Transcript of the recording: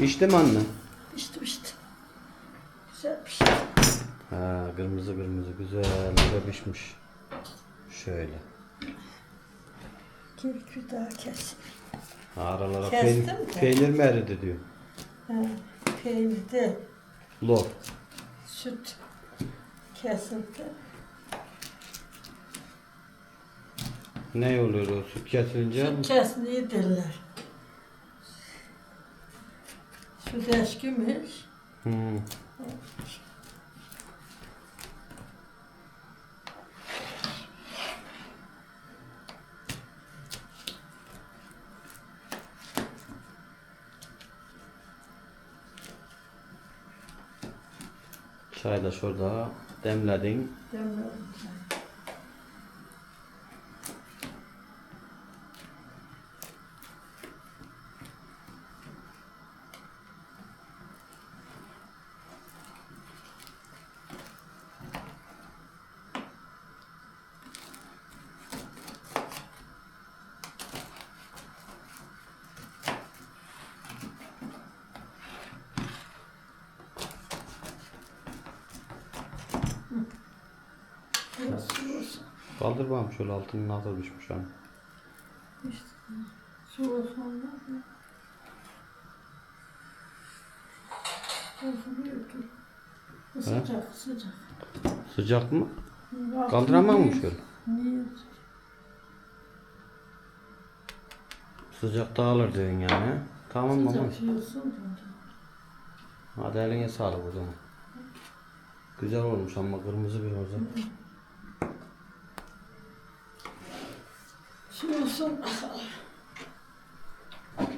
İçti mi anne? İşte işte. Güzel bir şey. Ha, kırmızı kırmızı güzel de pişmiş. Şöyle. Kürkü daha kes. Aralara Kestim peynir, de. peynir mi eridi diyor. Ha, peynir de Lor. süt kesildi. Ne oluyor o süt kesilince? Süt kesmeyi derler. Süt eskimiş. Hmm. Çay da şurada demledin. Demiyorum. Su olsun. Kaldır bakalım şöyle altının nasıl düşmüş hani. İşte su da. Bozuluyor ki. Sıcak sıcak. Sıcak mı? Vakti Kaldıramam mı şöyle? Niye? Sıcak dağılır diyorsun yani. Tamam mı? Sıcak yiyorsun da. Hadi eline sağlık o zaman. Güzel olmuş ama kırmızı bir oza. Su olsun.